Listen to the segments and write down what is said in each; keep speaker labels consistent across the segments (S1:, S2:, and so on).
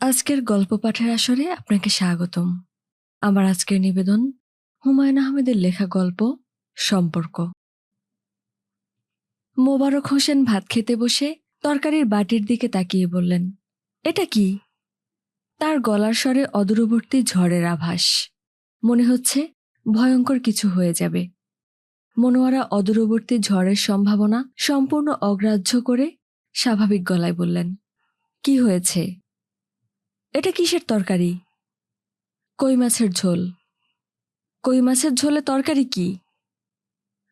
S1: আজকের গল্প পাঠের আসরে আপনাকে স্বাগতম। আমার আজকের নিবেদন হুমায়ুন আহমেদের লেখা গল্প, সম্পর্ক। মোবারক হোসেন ভাত খেতে বসে তরকারির বাটির দিকে তাকিয়ে বললেন, এটা কি? তার গলার স্বরে অদূরবর্তী ঝড়ের আভাস। মনে হচ্ছে ভয়ঙ্কর কিছু হয়ে যাবে। মনোয়ারা অদূরবর্তী ঝড়ের সম্ভাবনা সম্পূর্ণ অগ্রাহ্য করে স্বাভাবিক গলায় বললেন, কি হয়েছে? এটা কিসের তরকারি? কই মাছের ঝোল? কই মাছের ঝোলে তরকারি কি?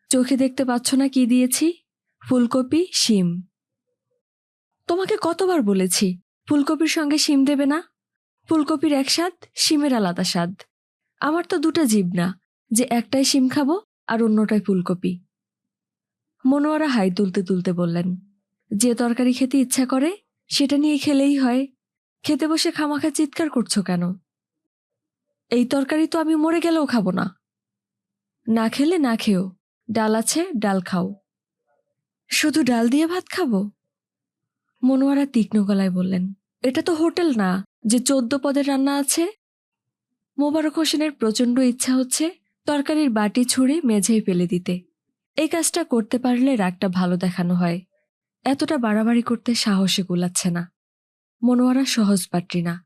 S1: চোখে দেখতে পাচ্ছ না কি দিয়েছি? ফুলকপি, শিম। তোমাকে কতবার বলেছি, ফুলকপির সঙ্গে শিম দেবে না? ফুলকপির এক স্বাদ, শিমের আলাদা স্বাদ। আমার তো দুটো জীব না, যে একটাই শিম খাব আর অন্যটাই ফুলকপি। মনোয়ারা হাই তুলতে তুলতে বললেন, যে তরকারি খেতে ইচ্ছা করে, সেটা নিয়ে খেলেই হয়। খেতে বসে খামাখা চিৎকার করছ কেন? এই তরকারি তো আমি মরে গেলেও খাব না। না খেলে না খেও। ডাল আছে, ডাল খাও। শুধু ডাল দিয়ে ভাত খাব? মনোয়ারা তীক্ষ্ণ গলায় বললেন, এটা তো হোটেল না, যে চোদ্দ পদের রান্না আছে। মোবারক হোসেনের প্রচণ্ড ইচ্ছা হচ্ছে তরকারির বাটি ছুঁড়ে মেঝেয় ফেলে দিতে। এই কাজটা করতে পারলে রাগটা ভালো দেখানো হয়। এতটা বাড়াবাড়ি করতে সাহসে কুলাচ্ছে না। মনোয়ারা সহজ পাত্রী না।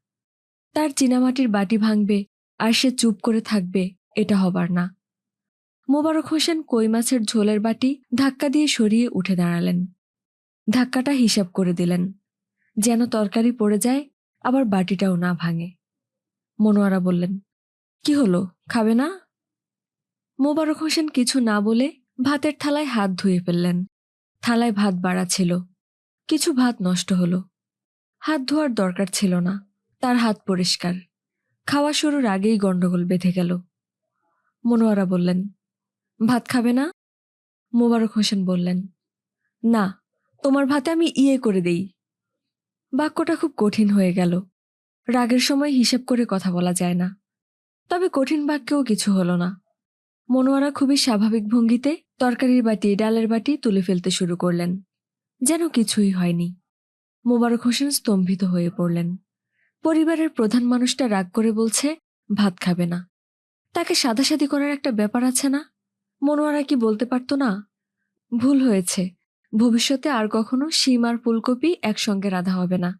S1: তার চীনামাটির বাটি ভাঙবে আর সে চুপ করে থাকবে, এটা হবার না। মোবারক হোসেন কই মাছের ঝোলের বাটি ধাক্কা দিয়ে সরিয়ে উঠে দাঁড়ালেন। ধাক্কাটা হিসাব করে দিলেন। যেন তরকারি পড়ে যায়, আবার বাটিটাও না ভাঙে। মনোয়ারা বললেন, কি হলো, খাবে না? মোবারক হোসেন কিছু না বলে ভাতের থালায় হাত ধুয়ে ফেললেন। থালায় ভাত বাড়া ছিল। কিছু ভাত নষ্ট হলো। হাত ধোয়ার দরকার ছিল না। তার হাত পরিষ্কার। খাওয়া শুরুর আগেই গণ্ডগোল বেঁধে গেল। মনোয়ারা বললেন, ভাত খাবে না? মোবারক হোসেন বললেন, না, তোমার ভাতে আমি ইয়ে করে দেই। বাক্যটা খুব কঠিন হয়ে গেল। রাগের সময় হিসেব করে কথা বলা যায় না। তবে কঠিন বাক্যেও কিছু হলো না। মনোয়ারা খুবই স্বাভাবিক ভঙ্গিতে তরকারির বাটি, ডালের বাটি তুলে ফেলতে শুরু করলেন। যেন কিছুই হয়নি। মোবারক হোসেন স্তম্ভিত হয়ে পড়লেন। পরিবারের প্রধান মানুষটা রাগ করে বলছে, ভাত খাবে না। তাকে সাদাসাদি করার একটা ব্যাপার আছে না? মনোয়ারা কি বলতে পারতো না? ভুল হয়েছে। ভবিষ্যতে আর কখনো শিম আর ফুলকপি একসঙ্গে রাধা হবে না।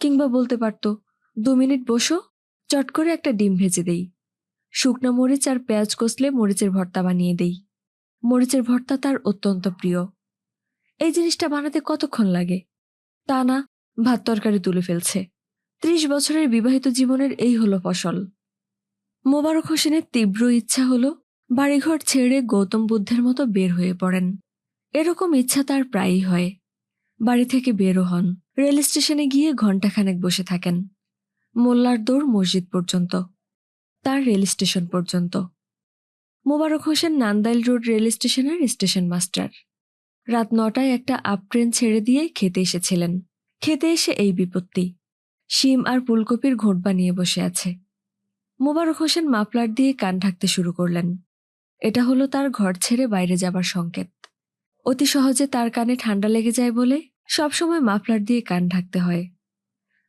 S1: কিংবা বলতে পারতো, দু মিনিট বসো, চট করে একটা ডিম ভেজে দেই। শুকনো মরিচ আর পেঁয়াজ কষলে মরিচের ভর্তা বানিয়ে দেই। মরিচের ভর্তা তার অত্যন্ত প্রিয়। এই জিনিসটা বানাতে কতক্ষণ লাগে? তা না ভাত তরকারি তুলে ফেলছে। ত্রিশ বছরের বিবাহিত জীবনের এই হলো ফসল। মোবারক হোসেনের তীব্র ইচ্ছা হলো বাড়িঘর ছেড়ে গৌতম বুদ্ধের মতো বের হয়ে পড়েন। এরকম ইচ্ছা তার প্রায়ই হয়। বাড়ি থেকে বেরো হন। রেল স্টেশনে গিয়ে ঘণ্টাখানেক বসে থাকেন। মোল্লার দৌড় মসজিদ পর্যন্ত, তার রেল স্টেশন পর্যন্ত। মোবারক হোসেন নান্দাইল রোড রেল স্টেশনের স্টেশন মাস্টার। রাত নটায় একটা আপ ট্রেন ছেড়ে দিয়ে খেতে এসেছিলেন। খেতে এসে এই বিপত্তি। শিম আর ফুলকপির ঘোট বানিয়ে বসে আছে। মোবারক হোসেন মাফলার দিয়ে কান ঢাকতে শুরু করলেন। এটা হলো তার ঘর ছেড়ে বাইরে যাবার সংকেত। অতি সহজে তার কানে ঠান্ডা লেগে যায় বলে সবসময় মাফলার দিয়ে কান ঢাকতে হয়।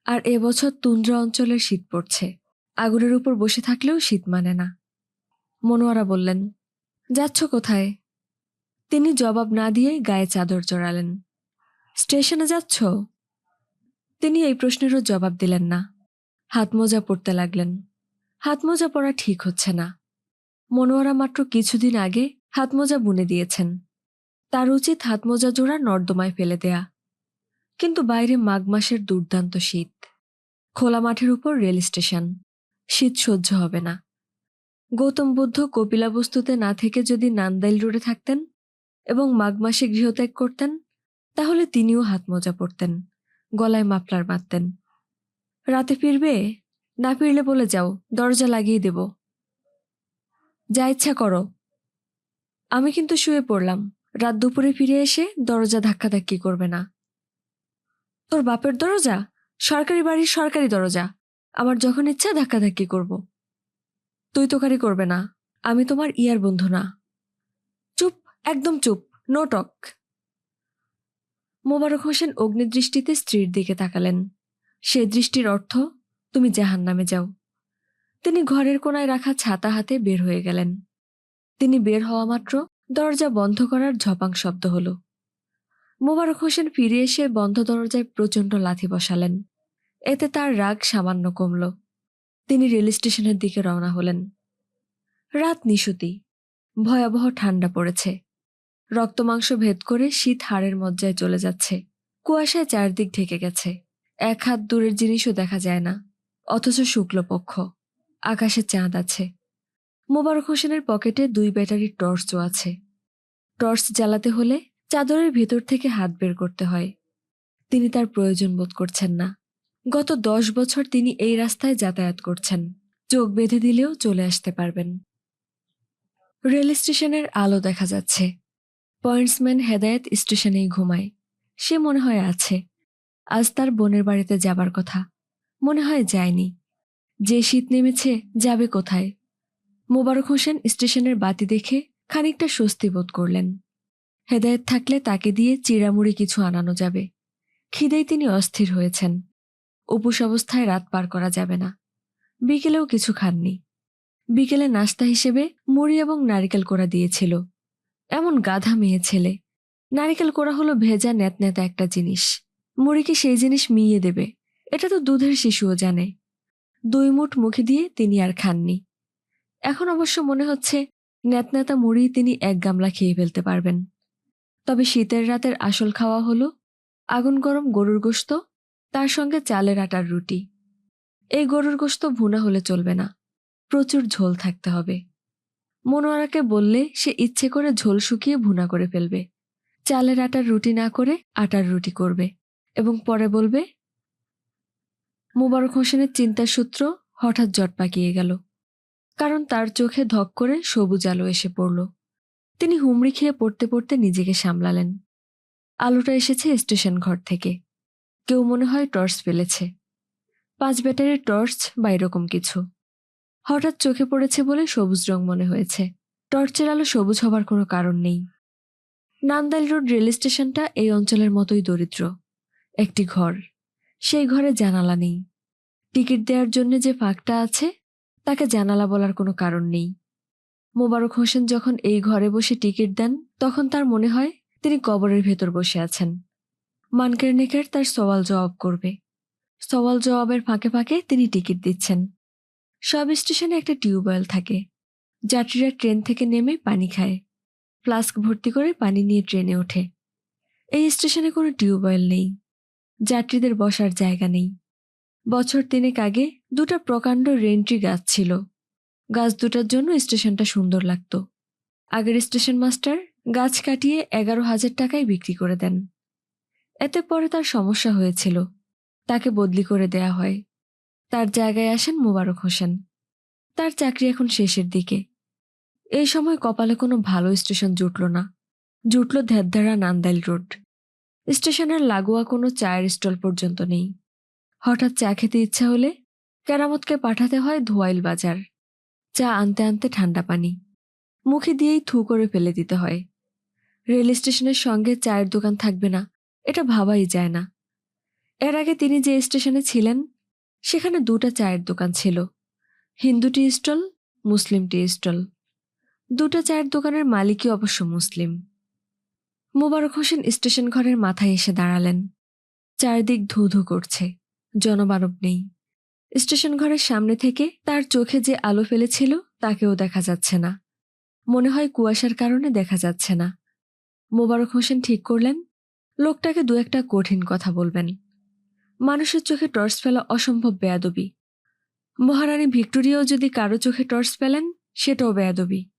S1: আর এবছর তুন্দ্রা অঞ্চলের শীত পড়ছে। আগুনের উপর বসে থাকলেও শীত মানে না। মনোয়ারা বললেন, যাচ্ছ কোথায়? তিনি জবাব না দিয়েই গায়ে চাদর জড়ালেন। স্টেশনে যাচ্ছ? তিনি এই প্রশ্নেরও জবাব দিলেন না। হাত মোজা পরতে লাগলেন। হাত মোজা পরা ঠিক হচ্ছে না। মনোয়ারা মাত্র কিছুদিন আগে হাত মোজা বুনে দিয়েছেন। তার উচিত হাত মোজা জোড়া নর্দমায় ফেলে দেয়া। কিন্তু বাইরে মাঘ মাসের দুর্দান্ত শীত। খোলা মাঠের উপর রেল স্টেশন। শীত সহ্য হবে না। গৌতম বুদ্ধ কপিলাবস্তুতে না থেকে যদি নান্দাইল রোডে থাকতেন এবং মাঘ মাসে গৃহত্যাগ করতেন, তাহলে তিনিও হাত মোজা পরতেন, গলায় মাফলার বাঁধতেন। রাতে ফিরবে? না ফিরলে বলে যাও, দরজা লাগিয়ে দেব। যা ইচ্ছা করো। আমি কিন্তু শুয়ে পড়লাম। রাত দুপুরে ফিরে এসে দরজা ধাক্কাধাক্কি করবে না। তোর বাপের দরজা? সরকারি বাড়ির সরকারি দরজা। আমার যখন ইচ্ছা ধাক্কাধাক্কি করব। তুই তোকারি করবে না। আমি তোমার ইয়ার বন্ধু না। একদম চুপ নো টক মোবারক হোসেন অগ্নিদৃষ্টিতে স্ত্রীর দিকে তাকালেন। সে দৃষ্টির অর্থ, তুমি জাহান নামে যাও। তিনি ঘরের কোনায় রাখা ছাতা হাতে বের হয়ে গেলেন। তিনি বের হওয়া মাত্র দরজা বন্ধ করার ঝপাং শব্দ হল। মোবারক হোসেন ফিরে এসে বন্ধ দরজায় প্রচণ্ড লাথি বসালেন। এতে তার রাগ সামান্য কমল। তিনি রেল স্টেশনের দিকে রওনা হলেন। রাত নিশুতি। ভয়াবহ ঠান্ডা পড়েছে। রক্তমাংস ভেদ করে শীত হাড়ের মজ্জায় চলে যাচ্ছে। কুয়াশায় চারদিক ঢেকে গেছে। এক হাত দূরের জিনিসও দেখা যায় না, অথচ শুক্লপক্ষ। আকাশে চাঁদ আছে। মোবারক হোসেনের পকেটে দুই ব্যাটারির টর্চও আছে। টর্চ জ্বালাতে হলে চাদরের ভেতর থেকে হাত বের করতে হয়। তিনি তার প্রয়োজন বোধ করছেন না। গত দশ বছর তিনি এই রাস্তায় যাতায়াত করছেন। চোখ বেঁধে দিলেও চলে আসতে পারবেন। রেল স্টেশনের আলো দেখা যাচ্ছে। পয়েন্টসম্যান হেদায়েত স্টেশনেই ঘুমায়। সে মনে হয় আছে। আজ তার বোনের বাড়িতে যাবার কথা। মনে হয় যায়নি। যে শীত নেমেছে, যাবে কোথায়? মোবারক হোসেন স্টেশনের বাতি দেখে খানিকটা স্বস্তি বোধ করলেন। হেদায়েত থাকলে তাকে দিয়ে চিড়ামুড়ি কিছু আনানো যাবে। খিদেই তিনি অস্থির হয়েছেন। উপোস অবস্থায় রাত পার করা যাবে না। বিকেলেও কিছু খাননি। বিকেলে নাস্তা হিসেবে মুড়ি এবং নারিকেল কোড়া দিয়েছিল। এমন গাধা মেয়ে ছেলে। নারিকেল কোড়া হলো ভেজা ন্যাতন্যাতা একটা জিনিস। মুড়িকে সেই জিনিস মিইয়ে দেবে। এটা তো দুধের শিশুও জানে। দুই মুঠ মুখে দিয়ে তিনি আর খাননি। এখন অবশ্য মনে হচ্ছে ন্যাতন্যাতা মুড়ি তিনি এক গামলা খেয়ে ফেলতে পারবেন। তবে শীতের রাতের আসল খাওয়া হলো আগুন গরম গরুর গোস্ত তার সঙ্গে চালের আটার রুটি। এই গরুর গোস্ত ভুনা হলে চলবে না। প্রচুর ঝোল থাকতে হবে। মনোয়ারাকে বললে সে ইচ্ছে করে ঝোল শুকিয়ে ভুনা করে ফেলবে। চালের আটার রুটি না করে আটার রুটি করবে এবং পরে বলবে, মুবারক হোসেনের চিন্তার সূত্র হঠাৎ জট পাকিয়ে গেল। কারণ তার চোখে ধক করে সবুজ আলো এসে পড়ল। তিনি হুমড়ি খেয়ে পড়তে পড়তে নিজেকে সামলালেন। আলোটা এসেছে স্টেশন ঘর থেকে। কেউ মনে হয় টর্চ ফেলেছে। পাঁচ ব্যাটারির টর্চ বা এরকম কিছু। হঠাৎ চোখে পড়েছে বলে সবুজ রং মনে হয়েছে। টর্চের আলো সবুজ হবার কোনো কারণ নেই। নান্দাইল রোড রেল স্টেশনটা এই অঞ্চলের মতোই দরিদ্র। একটি ঘর। সেই ঘরে জানালা নেই। টিকিট দেওয়ার জন্য যে ফাঁকটা আছে, তাকে জানালা বলার কোনো কারণ নেই। মোবারক হোসেন যখন এই ঘরে বসে টিকিট দেন, তখন তার মনে হয় তিনি কবরের ভেতর বসে আছেন। মানকের নেকের তার সওয়াল জবাব করবে। সওয়াল জবাবের ফাঁকে ফাঁকে তিনি টিকিট দিচ্ছেন। সব স্টেশনে একটা টিউবওয়েল থাকে। যাত্রীরা ট্রেন থেকে নেমে পানি খায়। ফ্লাস্ক ভর্তি করে পানি নিয়ে ট্রেনে ওঠে। এই স্টেশনে কোনো টিউবওয়েল নেই। যাত্রীদের বসার জায়গা নেই। বছর তিনেক আগে দুটা প্রকাণ্ড রেন্ট্রি গাছ ছিল। গাছ দুটার জন্য স্টেশনটা সুন্দর লাগতো। আগের স্টেশন মাস্টার গাছ কাটিয়ে এগারো হাজার টাকায় বিক্রি করে দেন। এতে পরে তার সমস্যা হয়েছিল। তাকে বদলি করে দেয়া হয়। তার জায়গায় আসেন মোবারক হোসেন। তার চাকরি এখন শেষের দিকে। এই সময় কপালে কোনো ভালো স্টেশন জুটল না। জুটল ধ্যাদ্ধারা নান্দাইল রোড। স্টেশনের লাগোয়া কোনো চায়ের স্টল পর্যন্ত নেই। হঠাৎ চা খেতে ইচ্ছা হলে কেরামতকে পাঠাতে হয় ধোয়াইল বাজার। চা আনতে আনতে ঠান্ডা পানি। মুখে দিয়েই থু করে ফেলে দিতে হয়। রেল স্টেশনের সঙ্গে চায়ের দোকান থাকবে না, এটা ভাবাই যায় না। এর আগে তিনি যে স্টেশনে ছিলেন সেখানে দুটা চায়ের দোকান ছিল। হিন্দু টি স্টল, মুসলিম টি স্টল। দুটা চায়ের দোকানের মালিকই অবশ্য মুসলিম। মোবারক হোসেন স্টেশন ঘরের মাথায় এসে দাঁড়ালেন। চারদিক ধু ধু করছে, জনমানব নেই। স্টেশন ঘরের সামনে থেকে তার চোখে যে আলো ফেলেছিল, তাকেও দেখা যাচ্ছে না। মনে হয় কুয়াশার কারণে দেখা যাচ্ছে না। মোবারক হোসেন ঠিক করলেন, লোকটাকে দু একটা কঠিন কথা বলবেন। মানুষের চোখে টর্চ ফেলা অসম্ভব বেয়াদবি। মহারানী ভিক্টোরিয়াও যদি কারও চোখে টর্চ ফেলেন, সেটাও বেয়াদবি।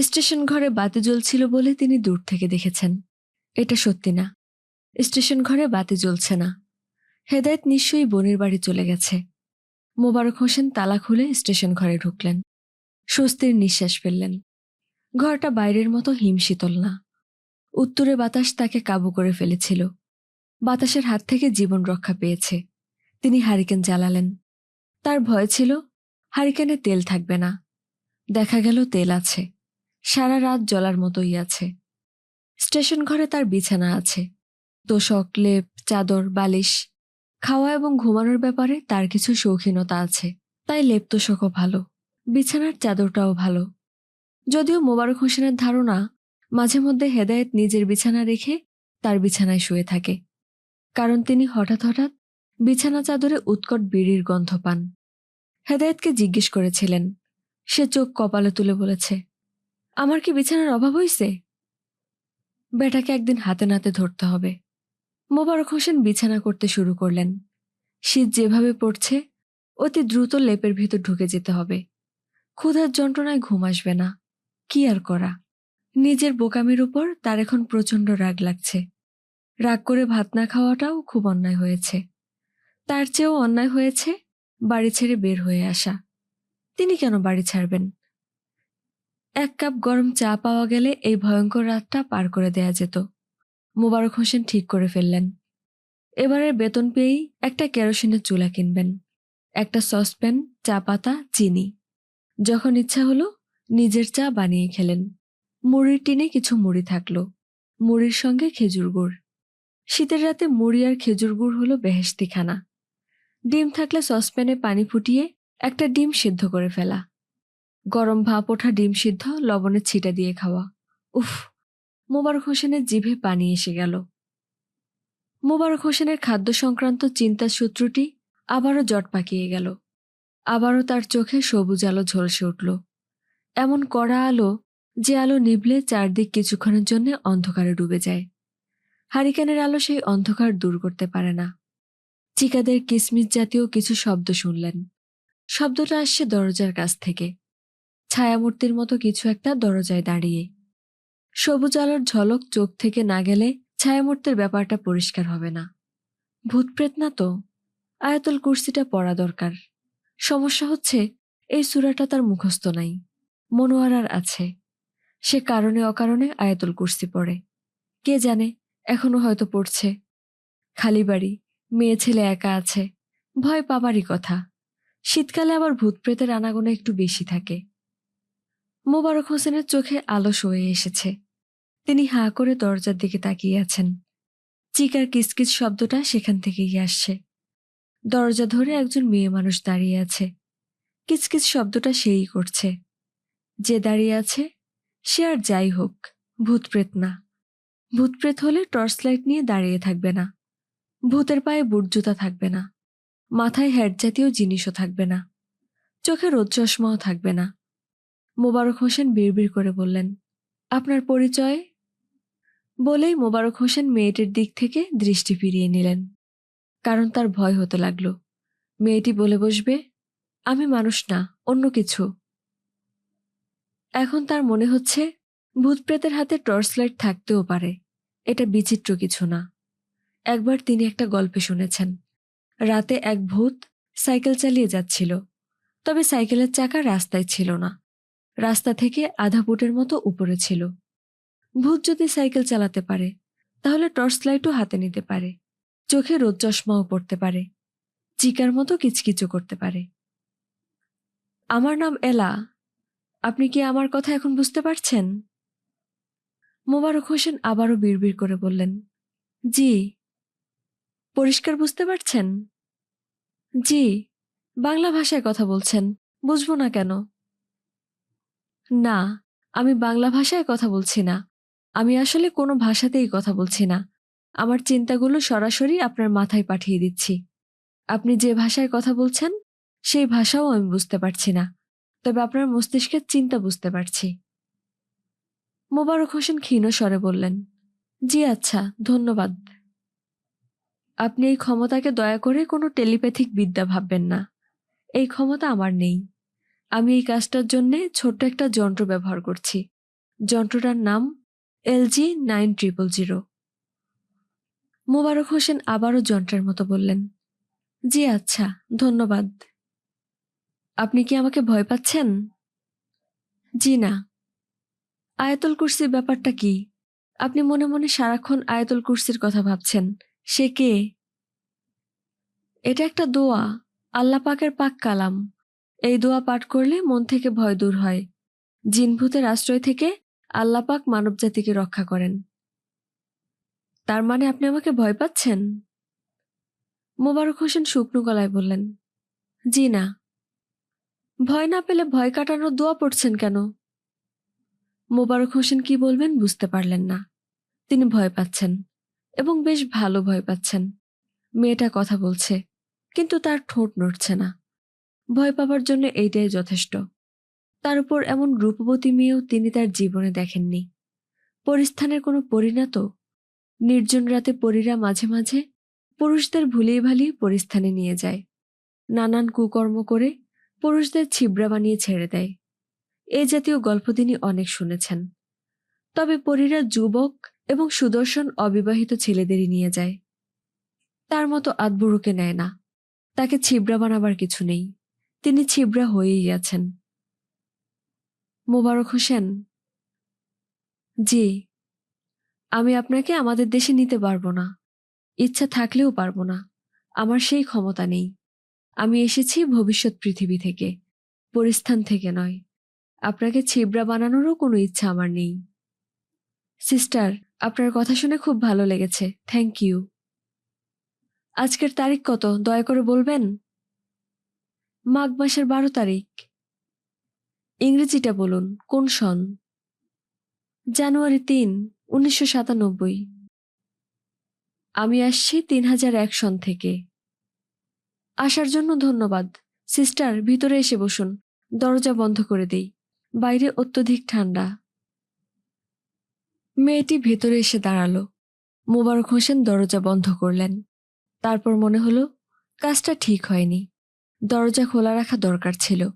S1: স্টেশন ঘরে বাতি জ্বলছিল বলে তিনি দূর থেকে দেখেছেন। এটা সত্যি না। স্টেশন ঘরে বাতি জ্বলছে না। হেদায়েত নিশ্চয়ই বোনের বাড়ি চলে গেছে। মোবারক হোসেন তালা খুলে স্টেশন ঘরে ঢুকলেন। স্বস্তির নিঃশ্বাস ফেললেন। ঘরটা বাইরের মতো হিমশীতল না। উত্তরে বাতাস তাকে কাবু করে ফেলেছিল। বাতাসের হাত থেকে জীবন রক্ষা পেয়েছে। তিনি হারিকেন জ্বালালেন। তার ভয় ছিল, হারিকেনে তেল থাকবে না। দেখা গেল তেল আছে। সারা রাত জলার মতোই আছে। স্টেশন ঘরে তার বিছানা আছে। তোষক, লেপ, চাদর, বালিশ, খাওয়া এবং ঘুমানোর ব্যাপারে তার কিছু শৌখিনতা আছে। তাই লেপ্তশোকও ভালো, বিছানার চাদরটাও ভালো। যদিও মোবারক হোসেনের ধারণা মাঝে মধ্যে হেদায়েত নিজের বিছানা রেখে তার বিছানায় শুয়ে থাকে। কারণ তিনি হঠাৎ হঠাৎ বিছানা চাদরে উৎকট বিড়ির গন্ধ পান। হেদায়েতকে জিজ্ঞেস করেছিলেন, সে চোখ কপালে তুলে বলেছে, আমার কি বিছানার অভাব হইছে? বেটাকে একদিন হাতে নাতে ধরতে হবে। মোবারক হোসেন বিছানা করতে শুরু করলেন। শীত যেভাবে পড়ছে, অতি দ্রুত লেপের ভিতর ঢুকে যেতে হবে। ক্ষুধার যন্ত্রণায় ঘুম আসবে না। কি আর করা? নিজের বোকামির উপর তার এখন প্রচণ্ড রাগ লাগছে। রাগ করে ভাত না খাওয়াটাও খুব অন্যায় হয়েছে। তার চেয়েও অন্যায় হয়েছে বাড়ি ছেড়ে বের হয়ে আসা। তিনি কেন বাড়ি ছাড়বেন? এক কাপ গরম চা পাওয়া গেলে এই ভয়ঙ্কর রাতটা পার করে দেয়া যেত। মোবারক হোসেন ঠিক করে ফেললেন। এবারের বেতন পেয়েই একটা কেরোসিনের চুলা কিনবেন, একটা সসপ্যান, চা পাতা, চিনি। যখন ইচ্ছা হলো নিজের চা বানিয়ে খেলেন। মুড়ির টিনে কিছু মুড়ি থাকল। মুড়ির সঙ্গে খেজুর গুড়। শীতের রাতে মুড়ি আর খেজুর গুড় হলো বেহেস্তি খানা ডিম থাকলে সসপ্যানে পানি ফুটিয়ে একটা ডিম সিদ্ধ করে ফেলা। গরম ভাপ ওঠা ডিম সিদ্ধ, লবণের ছিটা দিয়ে খাওয়া। উফ, মোবারক হোসেনের জিভে পানি এসে গেল। মোবারক হোসেনের খাদ্য সংক্রান্ত চিন্তার সূত্রটি আবারও জট পাকিয়ে গেল। আবারও তার চোখে সবুজ আলো ঝলসে উঠল। এমন কড়া আলো যে আলো নিভলে চারদিক কিছুক্ষণের জন্য অন্ধকারে ডুবে যায়। হারিকেনের আলো সেই অন্ধকার দূর করতে পারে না। চিকাদের কিসমিস জাতীয় কিছু শব্দ শুনলেন। শব্দটা আসছে দরজার কাছ থেকে। ছায়ামূর্তির মতো কিছু একটা দরজায় দাঁড়িয়ে। সবুজ আলোর ঝলক চোখ থেকে না গেলে ছায়ামূর্তির ব্যাপারটা পরিষ্কার হবে না। ভূতপ্রেত না তো? আয়াতুল কুর্সিটা পড়া দরকার। সমস্যা হচ্ছে, এই সুরাটা তার মুখস্থ নাই। মনোয়ারার আছে। সে কারণে অকারণে আয়াতুল কুর্সি পড়ে। কে জানে? এখনও হয়তো পড়ছে। খালি বাড়ি, মেয়ে ছেলে একা আছে। ভয় পাবারই কথা। শীতকালে আবার ভূতপ্রেতের আনাগোনা একটু বেশি থাকে। মোবারক হোসেনের চোখে আলো হয়ে এসেছে। তিনি হাঁ করে দরজার দিকে তাকিয়ে আছেন। চিকার কিসকিস শব্দটা সেখান থেকেই আসছে। দরজা ধরে একজন মেয়ে মানুষ দাঁড়িয়ে আছে। কিচকিচ শব্দটা সেই করছে। যে দাঁড়িয়ে আছে, সে আর যাই হোক, ভূতপ্রেত না। ভূতপ্রেত হলে টর্চ লাইট নিয়ে দাঁড়িয়ে থাকবে না। ভূতের পায়ে বুট জুতা থাকবে না। মাথায় হ্যাট জাতীয় জিনিসও থাকবে না। চোখে রোদ চশমাও থাকবে না। মোবারক হোসেন বিড়বিড় করে বললেন, আপনার পরিচয়? বলেই মোবারক হোসেন মেয়েটির দিক থেকে দৃষ্টি ফিরিয়ে নিলেন। কারণ তার ভয় হতে লাগল। মেয়েটি বলে বসবে, আমি মানুষ না, অন্য কিছু। এখন তার মনে হচ্ছে ভূতপ্রেতের হাতে টর্চ লাইট থাকতেও পারে। এটা বিচিত্র কিছু না। একবার তিনি একটা গল্পে শুনেছেন। রাতে এক ভূত সাইকেল চালিয়ে যাচ্ছিল, তবে সাইকেলের চাকা রাস্তায় ছিল না। রাস্তা থেকে আধা ফুটের মতো উপরে ছিল। ভূত যদি সাইকেল চালাতে পারে, তাহলে টর্চ লাইটও হাতে নিতে পারে। চোখে রোদ চশমাও পড়তে পারে। চিকার মতো কিচকিচো করতে পারে। আমার নাম এলা। আপনি কি আমার কথা এখন বুঝতে পারছেন? মোবারক হোসেন আবারও বিড়বিড় করে বললেন, জি। পরিষ্কার বুঝতে পারছেন? জি। বাংলা ভাষায় কথা বলছেন। বুঝব না কেন? না, আমি বাংলা ভাষায় কথা বলছি না। আমি আসলে কোনো ভাষাতেই কথা বলছি না। আমার চিন্তাগুলো সরাসরি আপনার মাথায় পাঠিয়ে দিচ্ছি। আপনি যে ভাষায় কথা বলছেন, সেই ভাষাও আমি বুঝতে পারছি না। তবে আপনার মস্তিষ্কের চিন্তা বুঝতে পারছি। মোবারক হোসেন ক্ষীণ স্বরে বললেন, জি আচ্ছা ধন্যবাদ। আপনি এই ক্ষমতাকে দয়া করে কোনো টেলিপ্যাথিক বিদ্যা ভাববেন না। এই ক্ষমতা আমার নেই। আমি এই কাজটার জন্যে ছোট্ট একটা যন্ত্র ব্যবহার করছি। যন্ত্রটার নাম LG nine triple zero. Mobarak Hossain আবারও যন্ত্রের মতো বললেন, জি আচ্ছা ধন্যবাদ। আপনি কি আমাকে ভয় পাচ্ছেন? জি না। আয়াতুল কুরসির ব্যাপারটা কি? আপনি মনে মনে সারাক্ষণ আয়াতুল কুরসির কথা ভাবছেন। সে কে? এটা একটা দোয়া। আল্লাহ পাকের পাক কালাম। এই দোয়া পাঠ করলে মন থেকে ভয় দূর হয়। জিনভূতের আশ্রয় থেকে আল্লাহ পাক মানবজাতিকে রক্ষা করেন। তার মানে আপনি আমাকে ভয় পাচ্ছেন? মোবারক হোসেন শুকনো গলায় বললেন, জি না। ভয় না পেলে ভয় কাটানোর দোয়া পড়ছেন কেন? মোবারক হোসেন কি বলবেন বুঝতে পারলেন না। তিনি ভয় পাচ্ছেন এবং বেশ ভালো ভয় পাচ্ছেন। মেয়েটা কথা বলছে, কিন্তু তার ঠোঁট নড়ছে না। ভয় পাবার জন্য এইটাই যথেষ্ট। তার উপর এমন রূপবতী মেয়েও তিনি তার জীবনে দেখেননি। পরিস্থানের কোনো পরিণত নির্জন রাতে পরীরা মাঝে মাঝে পুরুষদের ভুলিয়ে ভালিয়ে পরিস্থানে নিয়ে যায়। নানান কুকর্ম করে পুরুষদের ছিবড়া বানিয়ে ছেড়ে দেয়। এই জাতীয় গল্প তিনি অনেক শুনেছেন। তবে পরীরা যুবক এবং সুদর্শন অবিবাহিত ছেলেদেরই নিয়ে যায়। তার মতো আদবুড়োকে নেয় না। তাকে ছিবড়া বানাবার কিছু নেই। তিনি ছিবড়া হয়েই আছেন। মোবারক হোসেন, জি, আমি আপনাকে আমাদের দেশে নিতে পারব না। ইচ্ছা থাকলেও পারব না। আমার সেই ক্ষমতা নেই। আমি এসেছি ভবিষ্যৎ পৃথিবী থেকে, পরিস্থান থেকে নয়। আপনাকে ছিবড়া বানানোরও কোনো ইচ্ছা আমার নেই। সিস্টার, আপনার কথা শুনে খুব ভালো লেগেছে। থ্যাংক ইউ আজকের তারিখ কত? দয়া করে বলবেন? মাঘ মাসের বারো তারিখ। ইংরেজিটা বলুন, কোন সন? জানুয়ারি তিন, উনিশশো সাতানব্বই। আমি আসছি তিন হাজার এক সন থেকে। আসার জন্য ধন্যবাদ। সিস্টার, ভিতরে এসে বসুন। দরজা বন্ধ করে দেই। বাইরে অত্যধিক ঠান্ডা। মেয়েটি ভেতরে এসে দাঁড়াল। মোবারক হোসেন দরজা বন্ধ করলেন। তারপর মনে হলো, কাজটা ঠিক হয়নি। দরজা খোলা রাখা দরকার ছিল,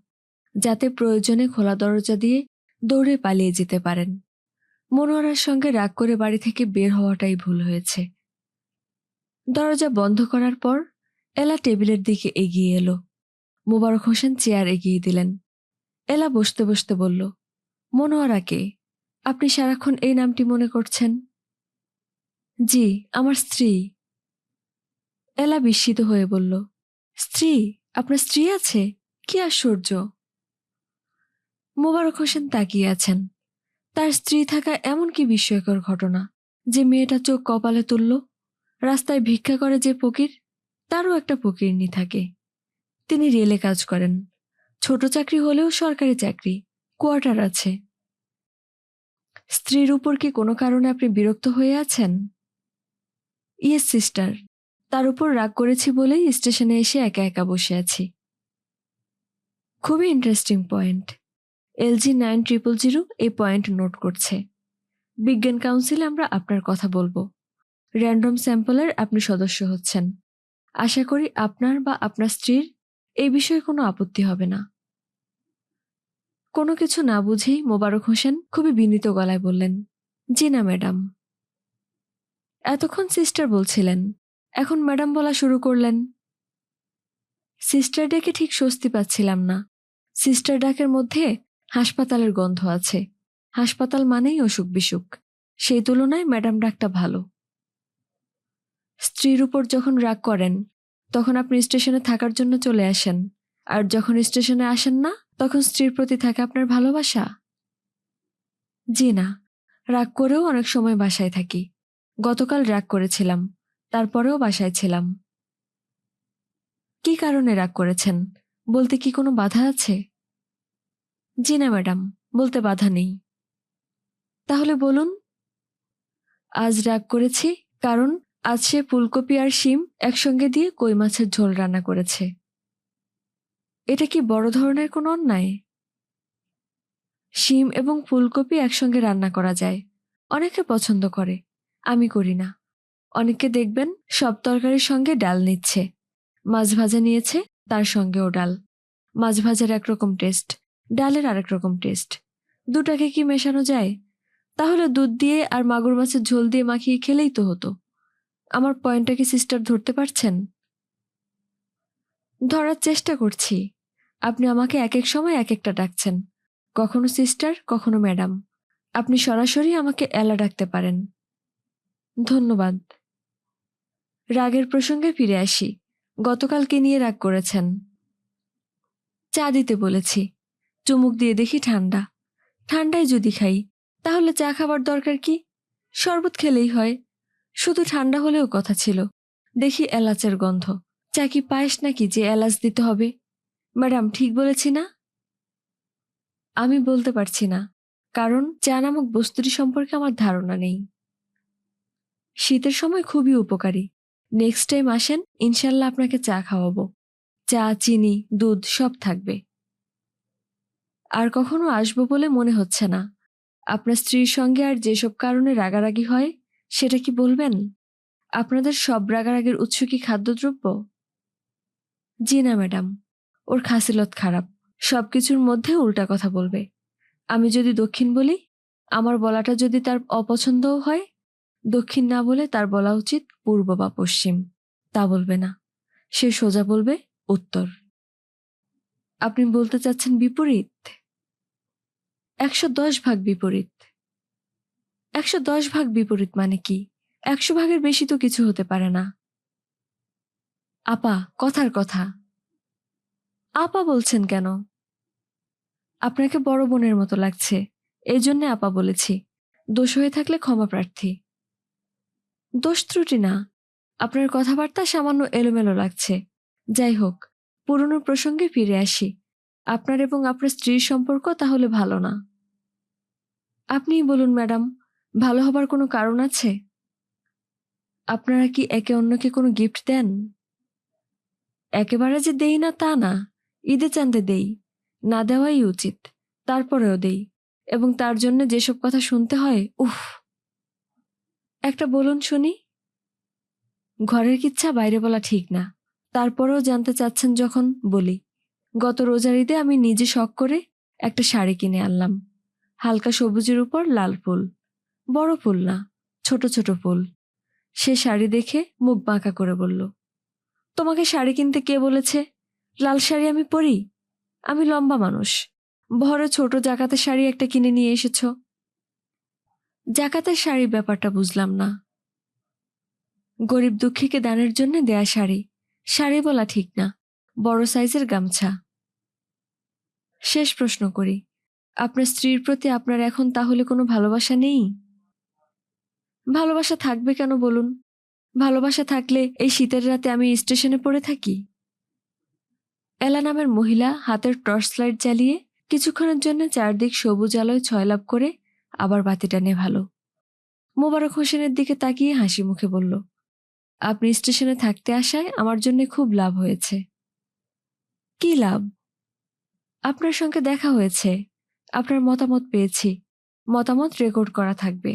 S1: যাতে প্রয়োজনে খোলা দরজা দিয়ে দৌড়ে পালিয়ে যেতে পারেন। মনোয়ারার সঙ্গে রাগ করে বাড়ি থেকে বের হওয়াটাই ভুল হয়েছে। দরজা বন্ধ করার পর এলা টেবিলের দিকে এগিয়ে এলো। মোবারক হোসেন চেয়ার এগিয়ে দিলেন। এলা বসতে বসতে বলল, মনোয়ারাকে, আপনি সারাক্ষণ এই নামটি মনে করছেন? জি, আমার স্ত্রী। এলা বিস্মিত হয়ে বলল, স্ত্রী, আপনার স্ত্রী আছে? কি আশ্চর্য! মোবারক হোসেন তাকিয়ে আছেন। তার স্ত্রী থাকা এমন কি বিস্ময়কর ঘটনা, যে মেয়েটা চোখ কপালে তুলল, রাস্তায় ভিক্ষা করে যে ফকির, তারও একটা ফকিরনি থাকে। তিনি রেলে কাজ করেন। ছোট চাকরি হলেও সরকারি চাকরি, কোয়ার্টার আছে। স্ত্রীর উপর কি কোনো কারণে আপনি বিরক্ত হয়ে আছেন? Yes, sister. তার উপর রাগ করেছি বলেই স্টেশনে এসে একা একা বসে আছি। খুবই interesting point LG nine triple zero এই পয়েন্ট নোট করছে। বিজ্ঞান কাউন্সিলে আমরা আপনার কথা বলব। র্যান্ডম স্যাম্পলের আপনি সদস্য হচ্ছেন। আশা করি আপনার বা আপনার স্ত্রীর এই বিষয়ে কোনো আপত্তি হবে না। কোনো কিছু না বুঝেই মোবারক হোসেন খুবই বিনীত গলায় বললেন, জি না, ম্যাডাম। এতক্ষণ সিস্টার বলছিলেন, এখন ম্যাডাম বলা শুরু করলেন। সিস্টার ডেকে ঠিক স্বস্তি পাচ্ছিলাম না। সিস্টার ডাকের মধ্যে হাসপাতালের গন্ধ আছে। হাসপাতাল মানেই অসুখ বিসুখ। সেই তুলনায় ম্যাডাম ডাকটা ভালো। স্ত্রীর উপর যখন রাগ করেন, তখন আপনি স্টেশনে থাকার জন্য চলে আসেন। আর যখন স্টেশনে আসেন না, তখন স্ত্রীর প্রতি থাকে আপনার ভালোবাসা? জি না, রাগ করেও অনেক সময় বাসায় থাকি। গতকাল রাগ করেছিলাম, তারপরেও বাসায় ছিলাম। কি কারণে রাগ করেছেন? বলতে কি কোনো বাধা আছে? জি না, ম্যাডাম, বলতে বাধা নেই। তাহলে বলুন। আজ রাগ করেছি, কারণ আজ সে ফুলকপি আর শিম একসঙ্গে দিয়ে কই মাছের ঝোল রান্না করেছে। এটা কি বড় ধরনের কোনো অন্যায়? শিম এবং ফুলকপি একসঙ্গে রান্না করা যায়। অনেকে পছন্দ করে, আমি করি না। অনেকে দেখবেন সব তরকারির সঙ্গে ডাল নিচ্ছে। মাছ ভাজা নিয়েছে, তার সঙ্গেও ডাল। মাছ ভাজার একরকম টেস্ট, ডালের আরেক রকম টেস্ট। দুটাকে কি মেশানো যায়? তাহলে দুধ দিয়ে আর মাগুর মাছের ঝোল দিয়ে মাখিয়ে খেলেই তো হতো। আমার পয়েন্টটা কি সিস্টার ধরতে পারছেন? ধরার চেষ্টা করছি। আপনি আমাকে এক এক সময় এক একটা ডাকছেন। কখনো সিস্টার, কখনো ম্যাডাম। আপনি সরাসরি আমাকে এলা ডাকতে পারেন। ধন্যবাদ। রাগের প্রসঙ্গে ফিরে আসি। গতকাল কে নিয়ে রাগ করেছেন। চা দিতে বলেছি। চুমুক দিয়ে দেখি ঠান্ডা। ঠান্ডায় যদি খাই, তাহলে চা খাবার দরকার কি? শরবত খেলেই হয়। শুধু ঠান্ডা হলেও কথা ছিল। দেখি এলাচের গন্ধ। চা কি পায়েস নাকি যে এলাচ দিতে হবে? ম্যাডাম, ঠিক বলেছি না? আমি বলতে পারছি না, কারণ চা নামক বস্তুটি সম্পর্কে আমার ধারণা নেই। শীতের সময় খুবই উপকারী। নেক্সট টাইম আসেন, ইনশাল্লাহ আপনাকে চা খাওয়াবো। চা, চিনি, দুধ সব থাকবে। আর কখনো আসব বলে মনে হচ্ছে না। আপনার স্ত্রীর সঙ্গে আর যেসব কারণে রাগারাগি হয়, সেটা কি বলবেন? আপনাদের সব রাগারাগির উৎস কি খাদ্যদ্রব্য? জি না, ম্যাডাম। ওর খাসিলত খারাপ। সবকিছুর মধ্যে উল্টা কথা বলবে। আমি যদি দক্ষিণ বলি, আমার বলাটা যদি তার অপছন্দও হয়, দক্ষিণ না বলে তার বলা উচিত পূর্ব বা পশ্চিম। তা বলবে না। সে সোজা বলবে উত্তর। আপনি বলতে চাচ্ছেন বিপরীত? একশো দশ ভাগ বিপরীত। একশো দশ ভাগ বিপরীত মানে কি? একশো ভাগের বেশি তো কিছু হতে পারে না। আপা, কথার কথা। আপা বলছেন কেন? আপনাকে বড় বোনের মতো লাগছে। এই জন্যে আপা বলেছি। দোষ হয়ে থাকলে ক্ষমা প্রার্থী। দোষ ত্রুটি না। আপনার কথাবার্তা সামান্য এলোমেলো লাগছে। যাই হোক, পুরনো প্রসঙ্গে ফিরে আসি। আপনার এবং আপনার স্ত্রীর সম্পর্ক তাহলে ভালো না। আপনিই বলুন ম্যাডাম, ভালো হবার কোনো কারণ আছে? আপনারা কি একে অন্যকে কোনো গিফট দেন? একেবারে যে দেই না তা না। ঈদে চান্দে দেই, না দেওয়াই উচিত, তারপরেও দেই। এবং তার জন্য যেসব কথা শুনতে হয়, উফ। একটা বলুন শুনি। ঘরের কিচ্ছা বাইরে বলা ঠিক না। তারপরেও জানতে চাচ্ছেন যখন বলি, গত রোজার ঈদে আমি নিজে শখ করে একটা শাড়ি কিনে আনলাম। হালকা সবুজের উপর লাল ফুল। বড় ফুল না, ছোট ছোট ফুল। সে শাড়ি দেখে মুখ বাঁকা করে বলল, তোমাকে শাড়ি কিনতে কে বলেছে? লাল শাড়ি আমি পরি? আমি লম্বা মানুষ। ভরে ছোট জাকাতের শাড়ি একটা কিনে নিয়ে এসেছ। জাকাতের শাড়ি ব্যাপারটা বুঝলাম না। গরিব দুঃখীকে দানের জন্য দেয়া শাড়ি। শাড়ি বলা ঠিক না। বড় সাইজের গামছা। শেষ প্রশ্ন করি। আপনার স্ত্রীর প্রতি আপনার এখন তাহলে কোনো ভালোবাসা নেই? ভালোবাসা থাকবে কেন বলুন? ভালোবাসা থাকলে এই শীতের রাতে আমি স্টেশনে পড়ে থাকি? এলা নামের মহিলা হাতের টর্চ লাইট জ্বালিয়ে কিছুক্ষণের জন্য চারদিক সবুজ আলোয় ছয়লাভ করে আবার বাতিটা নেভালো মোবারক হোসেনের দিকে তাকিয়ে হাসি মুখে বলল, আপনি স্টেশনে থাকতে আসায় আমার জন্য খুব লাভ হয়েছে। কি লাভ? আপনার সঙ্গে দেখা হয়েছে। আপনার মতামত পেয়েছি। মতামত রেকর্ড করা থাকবে।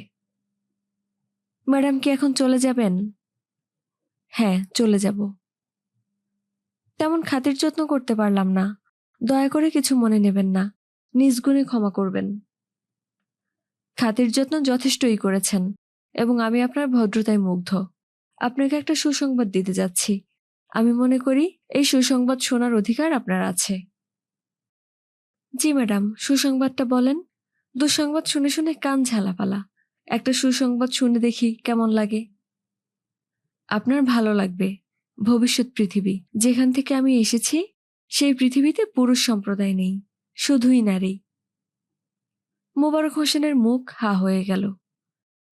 S1: ম্যাডাম কি এখন চলে যাবেন? হ্যাঁ চলে যাব। তেমন খাতির যত্ন করতে পারলাম না। দয়া করে কিছু মনে নেবেন না। নিজ গুণে ক্ষমা করবেন। খাতির যত্ন যথেষ্টই করেছেন এবং আমি আপনার ভদ্রতায় মুগ্ধ। আপনাকে একটা সুসংবাদ দিতে যাচ্ছি। আমি মনে করি এই সুসংবাদ শোনার অধিকার আপনার আছে। জি ম্যাডাম, সুসংবাদটা বলেন। দুঃসংবাদ শুনে শুনে কান ঝালাপালা। একটা সুসংবাদ শুনে দেখি কেমন লাগে। আপনার ভালো লাগবে। ভবিষ্যৎ পৃথিবী। যেখান থেকে আমি এসেছি, সেই পৃথিবীতে পুরুষ সম্প্রদায় নেই, শুধুই নারী। মোবারক হোসেনের মুখ হা হয়ে গেল।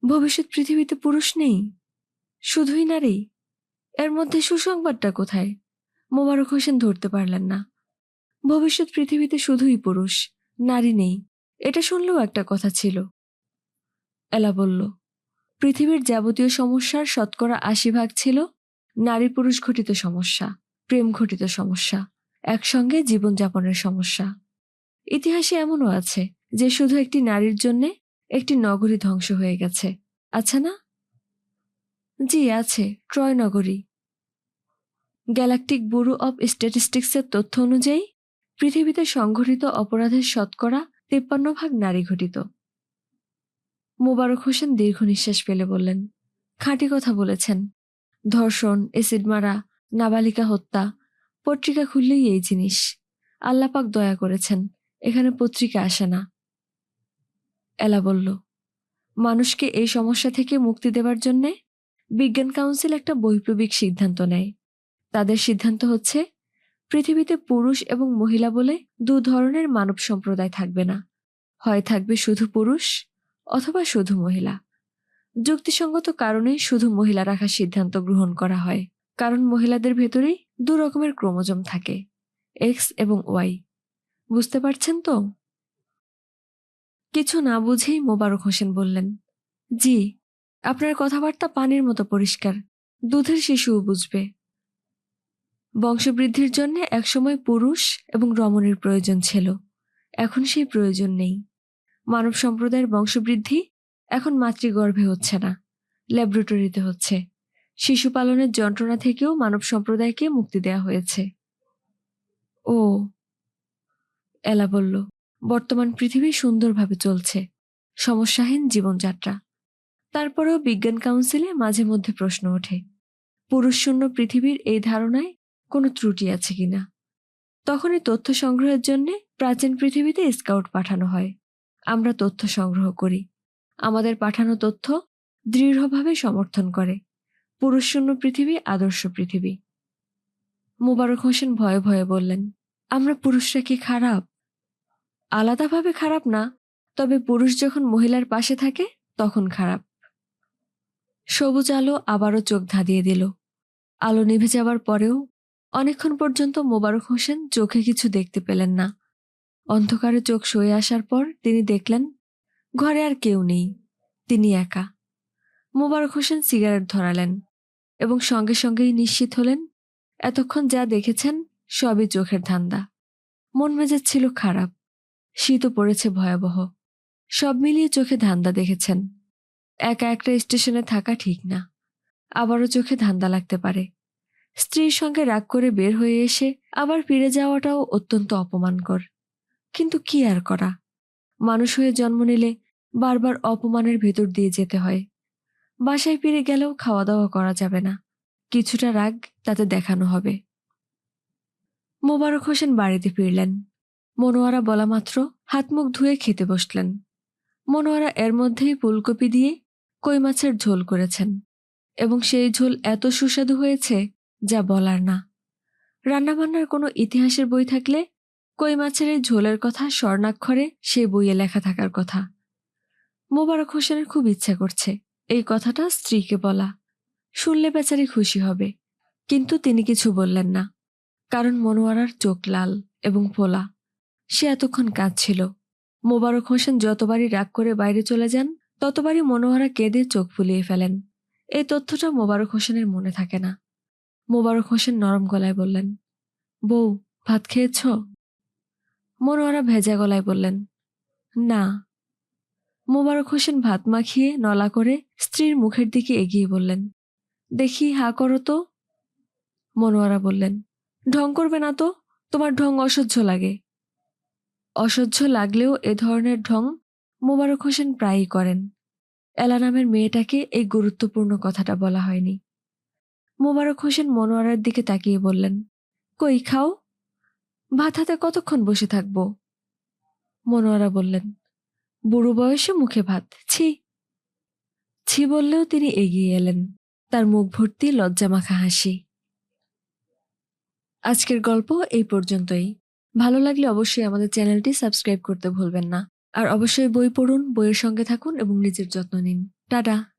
S1: ভবিষ্যৎ পৃথিবীতে পুরুষ নেই, শুধুই নারী? এর মধ্যে সুসংবাদটা কোথায়? মোবারক হোসেন ধরতে পারলেন না। ভবিষ্যৎ পৃথিবীতে শুধুই পুরুষ, নারী নেই, এটা শুনলেও একটা কথা ছিল। এলা বলল, পৃথিবীর যাবতীয় সমস্যার শতকরা আশি ভাগ ছিল নারী পুরুষ ঘটিত সমস্যা, প্রেম ঘটিত সমস্যা, একসঙ্গে জীবনযাপনের সমস্যা। ইতিহাসে এমনও আছে যে শুধু একটি নারীর জন্যে একটি নগরী ধ্বংস হয়ে গেছে। আচ্ছা না? জি, আছে, ট্রয় নগরী। গ্যালাকটিক ব্যুরো অব স্ট্যাটিস্টিক্সের তথ্য অনুযায়ী, পৃথিবীতে সংঘটিত অপরাধের শতকরা তেপ্পান্ন ভাগ নারী ঘটিত। মোবারক হোসেন দীর্ঘ নিঃশ্বাস ফেলে বললেন, খাঁটি কথা বলেছেন। ধর্ষণ, এসিড মারা, নাবালিকা হত্যা, পত্রিকা খুললেই এই জিনিস। আল্লাপাক দয়া করেছেন, এখানে পত্রিকা আসে না। এলা বলল, মানুষকে এই সমস্যা থেকে মুক্তি দেওয়ার জন্যে বিজ্ঞান কাউন্সিল একটা বৈপ্লবিক সিদ্ধান্ত নেয়। তাদের সিদ্ধান্ত হচ্ছে, পৃথিবীতে পুরুষ এবং মহিলা বলে দু ধরনের মানব সম্প্রদায় থাকবে না। হয় থাকবে শুধু পুরুষ অথবা শুধু মহিলা। যুক্তিসঙ্গত কারণে শুধু মহিলা রাখার সিদ্ধান্ত গ্রহণ করা হয়, কারণ মহিলাদের ভেতরেই দু রকমের ক্রোমোজোম থাকে, এক্স এবং ওয়াই। বুঝতে পারছেন তো? কিছু না বুঝেই মোবারক হোসেন বললেন, জি, আপনার কথাবার্তা পানির মতো পরিষ্কার, দুধের শিশুও বুঝবে। বংশবৃদ্ধির জন্য একসময় পুরুষ এবং রমণীর প্রয়োজন ছিল, এখন সেই প্রয়োজন নেই। মানব সম্প্রদায়ের বংশবৃদ্ধি এখন মাতৃগর্ভে হচ্ছে না, ল্যাবরেটরিতে হচ্ছে। শিশু পালনের যন্ত্রণা থেকেও মানব সম্প্রদায়কে মুক্তি দেওয়া হয়েছে। ও, এলা বলল, বর্তমান পৃথিবী সুন্দরভাবে চলছে, সমস্যাহীন জীবনযাত্রা। তারপরেও বিজ্ঞান কাউন্সিলে মাঝে মধ্যে প্রশ্ন ওঠে পুরুষশূন্য পৃথিবীর এই ধারণায় কোনো ত্রুটি আছে কিনা তখনই তথ্য সংগ্রহের জন্য প্রাচীন পৃথিবীতে স্কাউট পাঠানো হয়। আমরা তথ্য সংগ্রহ করি। আমাদের পাঠানো তথ্য দৃঢ়ভাবে সমর্থন করে। পুরুষশূন্য পৃথিবী, আদর্শ পৃথিবী। মুবারক হোসেন ভয়ে ভয়ে বললেন, আমরা পুরুষরা কি খারাপ? আলাদাভাবে খারাপ না, তবে পুরুষ যখন মহিলার পাশে থাকে, তখন খারাপ। সবুজ আলো আবারও চোখ ধাঁধিয়ে দিল। আলো নিভে যাওয়ার পরেও অনেকক্ষণ পর্যন্ত মোবারক হোসেন চোখে কিছু দেখতে পেলেন না। অন্ধকারে চোখ সয়ে আসার পর তিনি দেখলেন ঘরে আর কেউ নেই। তিনি একা। মোবারক হোসেন সিগারেট ধরালেন এবং সঙ্গে সঙ্গেই নিশ্চিত হলেন, এতক্ষণ যা দেখেছেন সবই চোখের ধান্দা। মন মেজাজ ছিল খারাপ, শীতও পড়েছে ভয়াবহ। সব মিলিয়ে চোখে ধান্দা দেখেছেন। একা একটা স্টেশনে থাকা ঠিক না। আবারও চোখে ধান্দা লাগতে পারে। স্ত্রীর সঙ্গে রাগ করে বের হয়ে এসে আবার ফিরে যাওয়াটাও অত্যন্ত অপমানকর। কিন্তু কি আর করা? মানুষ হয়ে জন্ম নিলে বারবার অপমানের ভেতর দিয়ে যেতে হয়। বাসায় ফিরে গেলেও খাওয়া দাওয়া করা যাবে না। কিছুটা রাগ তাতে দেখানো হবে। মোবারক হোসেন বাড়িতে ফিরলেন। মনোয়ারা বলা মাত্র হাত মুখ ধুয়ে খেতে বসলেন। মনোয়ারা এর মধ্যেই ফুলকপি দিয়ে কই মাছের ঝোল করেছেন এবং সেই ঝোল এত সুস্বাদু হয়েছে যা বলার না। রান্নাবান্নার কোনো ইতিহাসের বই থাকলে কই মাছের এই ঝোলের কথা স্বর্ণাক্ষরে সেই বইয়ে লেখা থাকার কথা। মোবারক হোসেনের খুব ইচ্ছা করছে এই কথাটা স্ত্রীকে বলা। শুনলে বেচারি খুশি হবে, কিন্তু তিনি কিছু বললেন না, কারণ মনোয়ারার চোখ লাল এবং ফোলা। সে এতক্ষণ কাঁদছিল। মোবারক হোসেন যতবারই রাগ করে বাইরে চলে যান, ততবারই মনোয়ারা কেঁদে চোখ ফুলিয়ে ফেলেন। এই তথ্যটা মোবারক হোসেনের মনে থাকে না। মোবারক হোসেন নরম গলায় বললেন, বউ, ভাত খেয়েছ? মনোয়ারা ভেজা গলায় বললেন, না। মোবারক হোসেন ভাত মাখিয়ে নলা করে স্ত্রীর মুখের দিকে এগিয়ে বললেন, দেখি হা করো তো। মনোয়ারা বললেন, ঢং করবে না তো, তোমার ঢং অসহ্য লাগে। অসহ্য লাগলেও এ ধরনের ঢং মোবারক হোসেন প্রায়ই করেন। এলা নামের মেয়েটাকে এই গুরুত্বপূর্ণ কথাটা বলা হয়নি। মোবারক হোসেন মনোয়ারার দিকে তাকিয়ে বললেন, কই খাও? ভাত হাতে কতক্ষণ বসে থাকব? মনোয়ারা বললেন বুড়ো বয়সে মুখে ভাত। ছি। ছি বললেও তিনি এগিয়ে এলেন। তার মুখ ভর্তি লজ্জামাখা হাসি। আজকের গল্প এই পর্যন্তই। ভালো লাগলে অবশ্যই আমাদের চ্যানেলটি সাবস্ক্রাইব করতে ভুলবেন না। আর অবশ্যই বই পড়ুন, বইয়ের সঙ্গে থাকুন এবং নিজের যত্ন নিন। টাটা।